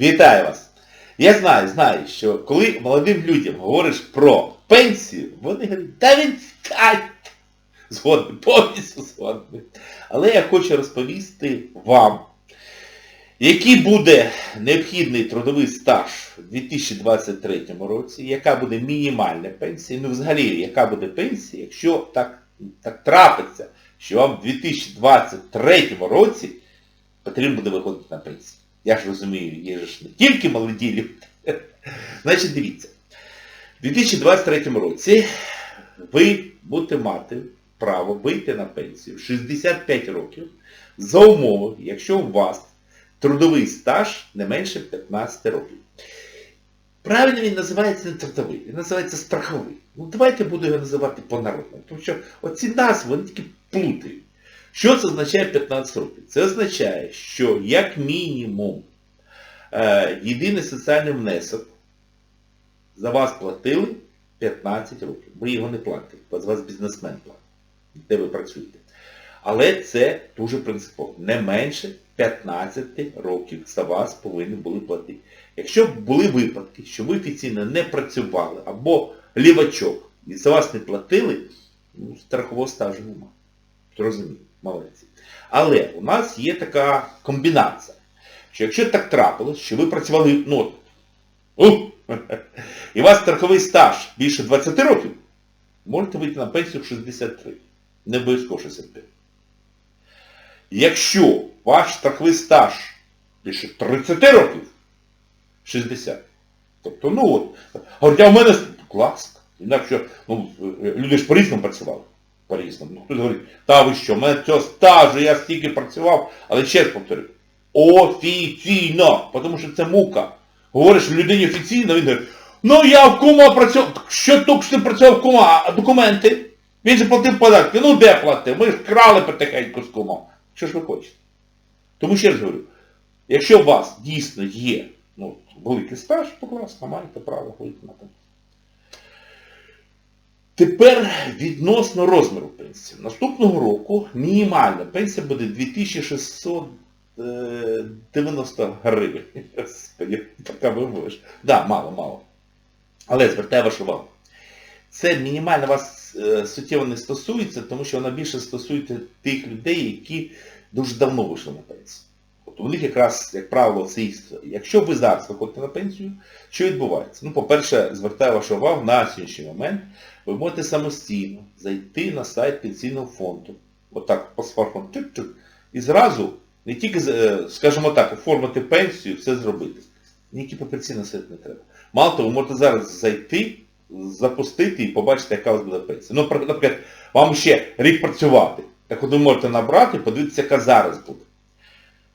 Вітаю вас! Я знаю, знаю, що коли молодим людям говориш про пенсію, вони говорять, та він та, згодний, повністю згодний. Але я хочу розповісти вам, який буде необхідний трудовий стаж у 2023 році, яка буде мінімальна пенсія, ну взагалі, яка буде пенсія, якщо так, так трапиться, що вам в 2023 році потрібно буде виходити на пенсію. Я ж розумію, є ж не тільки молоді люди. Значить, дивіться. У 2023 році ви будете мати право вийти на пенсію 65 років за умови, якщо у вас трудовий стаж не менше 15 років. Правильно він називається не трудовий, він називається страховий. Ну давайте буду його називати по-народному. Тому що оці назви вони тільки плутають. Що це означає 15 років? Це означає, що як мінімум е, єдиний соціальний внесок за вас платили 15 років. Ви його не платите, з вас бізнесмен платить, де ви працюєте. Але це дуже принципово. Не менше 15 років за вас повинні були платити. Якщо були випадки, що ви офіційно не працювали або лівачок і за вас не платили, ну, страхового стажу немає. Розумію, молодці. Але у нас є така комбінація, що якщо так трапилось, що ви працювали, ну, у, і у вас страховий стаж більше 20 років, можете вийти на пенсію в 63. Не обов'язково 65. Якщо ваш страховий стаж більше 30 років, 60. Тобто, ну от, говорять, а в мене класно. Інакше, ну, люди ж по-різному працювали. По-різному. Ну, хтось говорить, та ви що, мене цього стажу, я стільки працював, але ще раз повторю, офіційно, тому що це мука. Говориш людині офіційно, він говорить, ну я в кума працював, що тільки ти працював в кума, а документи? Він же платив податки. Ну де платив? Ми ж крали потихеньку з кума. Що ж ви хочете? Тому ще раз говорю, якщо у вас дійсно є ну, великий стаж, будь ласка, маєте право вийти на пенсію. Тепер відносно розміру пенсії. Наступного року мінімальна пенсія буде 2690 гривень. Така вимовиш. Так, да, мало, мало. Але звертаю вашу увагу. Це мінімально вас е, суттєво не стосується, тому що вона більше стосується тих людей, які дуже давно вийшли на пенсію. От у них якраз, як правило, це істина. Якщо ви зараз виходите на пенсію, що відбувається? Ну, по-перше, звертаю вашу увагу на сьогоднішній момент. Ви можете самостійно зайти на сайт пенсійного фонду. Отак, по смартфону, і зразу не тільки, е, скажімо так, оформити пенсію, все зробити. Ніякий папірці сайт не треба. Мало того, ви можете зараз зайти, запустити і побачити, яка у вас буде пенсія. Ну, наприклад, вам ще рік працювати. Так от ви можете набрати, подивитися, яка зараз буде.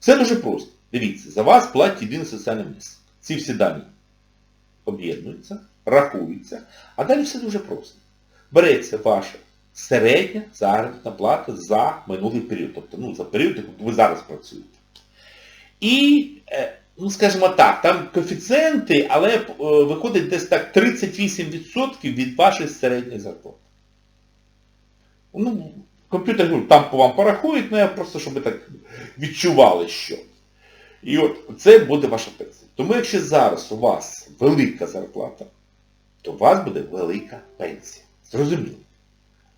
Все дуже просто. Дивіться, за вас платить єдиний соціальний внесок. Ці всі дані об'єднуються, рахуються, а далі все дуже просто. Береться ваша середня заробітна плата за минулий період. Тобто, ну, за період, як ви зараз працюєте. І, е, ну, скажімо так, там коефіцієнти, але е, виходить десь так 38% від вашої середньої зарплати. Ну, комп'ютер говорю, там по вам порахують, ну я просто, щоб ви так відчували, що. І от це буде ваша пенсія. Тому якщо зараз у вас велика зарплата, то у вас буде велика пенсія. Зрозуміло.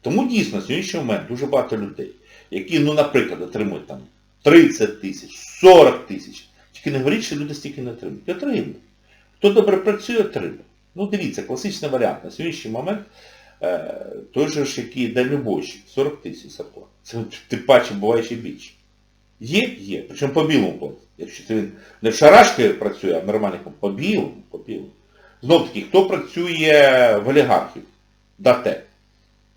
Тому дійсно, на сьогоднішній момент дуже багато людей, які, ну, наприклад, отримують там 30 тисяч, 40 тисяч. Тільки не говоріть, що люди стільки не отримують. Отримують. Хто добре працює, отримує. Ну, дивіться, класичний варіант. На сьогоднішній момент той же ж, який дальнобойщик, 40 тисяч зарплат. Це тим паче буває ще більше. Є? Є. Причому по білому платить. Якщо це він не в шарашки працює, а в нормальних по білому, по білому. Знов таки, хто працює в олігархів? Дате.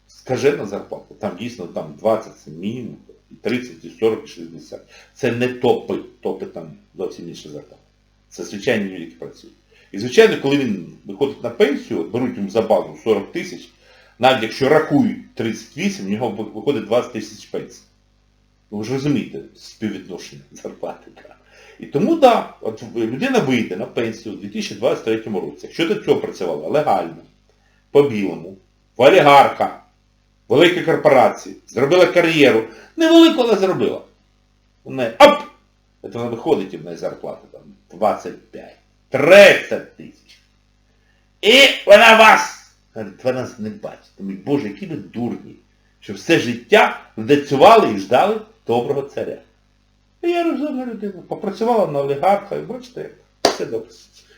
Скажена зарплата. Там дійсно там 20 це мінімум, 30, і 40, і 60. Це не топи. Топи там зовсім інша зарплата. Це звичайні люди, які працюють. І звичайно, коли він виходить на пенсію, беруть йому за базу 40 тисяч, навіть якщо рахують 38, в нього виходить 20 тисяч пенсій. Ну, ви ж розумієте, співвідношення зарплати. І тому, так, да, от людина вийде на пенсію у 2023 році. Якщо до цього працювала легально, по-білому, в олігарха, великій корпорації, зробила кар'єру. Невелику, але зробила. У неї ап! Це вона виходить і в неї зарплата там 25, 30 тисяч. І вона вас, нас не бачить. Думаю, Боже, які ви дурні, що все життя працювали і ждали доброго царя. І я розумна людина. Попрацювала на олігарха, і бачите, все добре.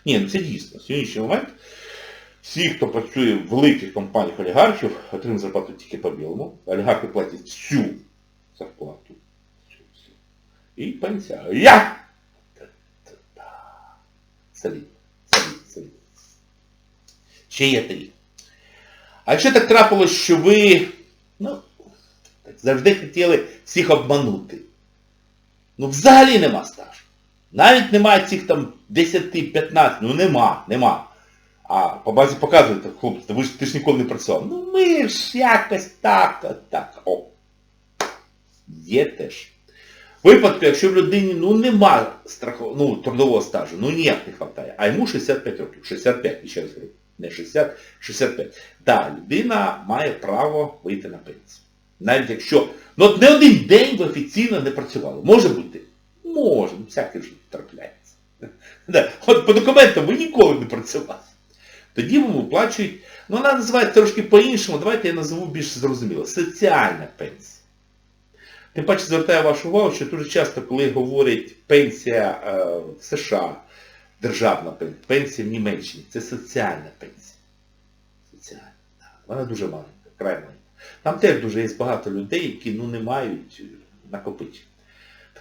Ні, ну це дійсно. В сьогоднішній момент всі, хто працює в великих компаніях олігархів, отримують зарплату тільки по білому. Олігархи платять всю зарплату. І пенсія. Я! Солідно, солідно, солідно. Ще є три. А якщо так трапилось, що ви, ну, завжди хотіли всіх обманути. Ну взагалі нема стажу. Навіть немає цих там 10-15, ну нема, нема. А по базі показуєте, хлопці, ви ж ти ж ніколи не працював. Ну ми ж якось так, так. О. Є теж. Випадку, якщо в людині ну, нема страхов... ну, трудового стажу, ну ніяк не вистачає, а йому 65 років, 65, і ще раз говорю, не 60, 65. Так, людина має право вийти на пенсію. Навіть якщо, ну от не один день ви офіційно не працювали. Може бути? Може, ну всяке ж трапляється. Да. От по документам ви ніколи не працювали. Тоді вам виплачують, ну вона називається трошки по-іншому, давайте я назову більш зрозуміло. Соціальна пенсія. Тим паче звертаю вашу увагу, що дуже часто, коли говорять пенсія е, в США, державна пенсія, в Німеччині, це соціальна пенсія. Соціальна. так. Вона дуже маленька, край маленька. Там теж дуже є багато людей, які ну, не мають накопичення.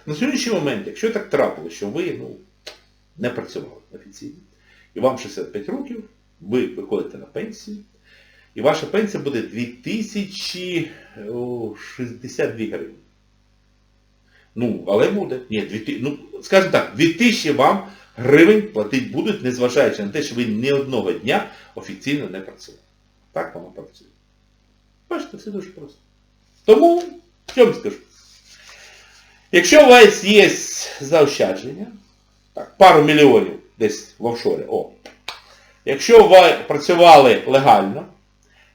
На сьогоднішній момент, якщо так трапилося, що ви ну, не працювали офіційно, і вам 65 років, ви виходите на пенсію, і ваша пенсія буде 2062 гривні. Ну, але буде. Ні, 2000, ну, скажімо так, 2000 вам гривень платити будуть, незважаючи на те, що ви ні одного дня офіційно не працювали. Так воно працює. Бачите, все дуже просто. Тому, що вам скажу? Якщо у вас є заощадження, так, пару мільйонів десь в офшорі, о, якщо ви працювали легально,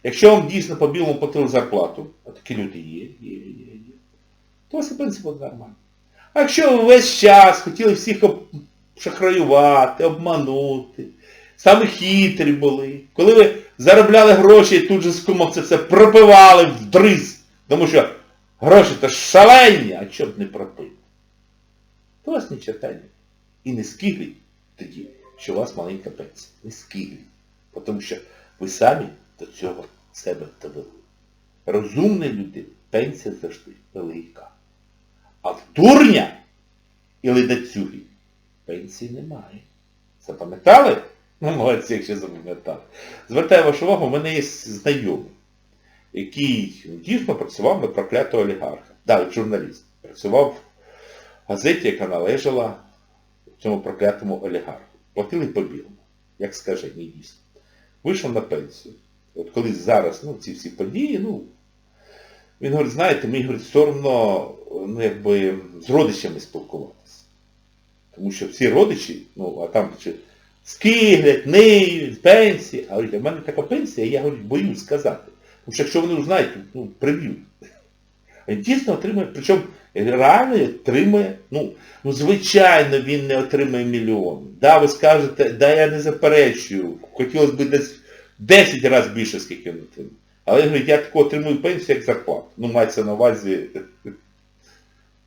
якщо вам дійсно по білому платили зарплату, а такі люди є, є, є, є, то у вас і пенсія буде нормальна. А якщо ви весь час хотіли всіх шахраювати, обманути, саме хитрі були, коли ви заробляли гроші і тут же з кумом це все пропивали в дриз, тому що гроші то шалені, а чоб не пропити, то вас не читання. І не скигліть тоді, що у вас маленька пенсія. Не скигліть. Тому що ви самі до цього себе довели. Розумна людина, пенсія завжди велика. А в дурня і ледацюги пенсії немає. Запам'ятали? Ну, молодці, якщо запам'ятали. Звертаю вашу увагу, у мене є знайомий, який дійсно працював на проклятого олігарха. Да, журналіст. Працював в газеті, яка належала цьому проклятому олігарху. Платили по білому, як скаже, ні дійсно. Вийшов на пенсію. От коли зараз ну, ці всі події, ну, він говорить, знаєте, мені говорить, соромно ну, якби, з родичами спілкуватися. Тому що всі родичі, ну, а там чи скиглять, ниють, пенсії. А говорить, в мене така пенсія, я говорить, боюсь сказати. Тому що якщо вони узнають, ну, приб'ють. Він дійсно отримує, причому реально отримує, ну, ну, звичайно, він не отримує мільйон. Да, ви скажете, да я не заперечую, хотілося б десь 10 разів більше, скільки він отримує. Але він говорить, я таку отримую пенсію, як зарплату. Ну, мається на увазі.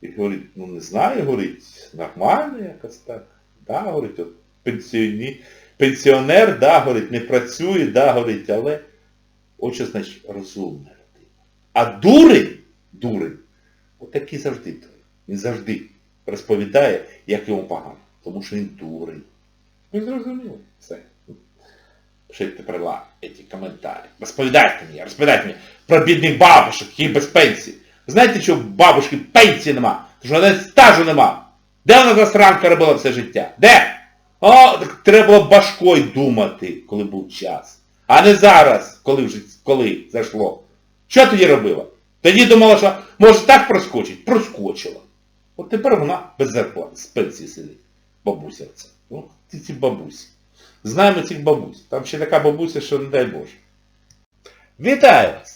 І говорить, ну не знаю, говорить, нормально якось так. Да, говорить, от пенсіоні... пенсіонер, да, говорить, не працює, да, говорить, але от що значить розумна людина. А дурень, дурень, от такий завжди. Він завжди розповідає, як йому погано. Тому що він дурень. Ви зрозуміли? Все. Пишите про эти коментарі. Розповідайте мені, розповідайте мені про бідних бабушек, які без пенсії. Знаєте, що бабушки пенсії нема? Тому що вона стажу нема. Де вона засранка робила все життя? Де? О, так треба було башкою думати, коли був час. А не зараз, коли вже коли зайшло. Що тоді робила? Тоді думала, що може так проскочить? Проскочила. От тепер вона без зарплати, з пенсії сидить. Бабуся це. Ну, ці ці бабусі. Знаємо цих бабусь. Там ще така бабуся, що не дай Боже. Вітаю вас!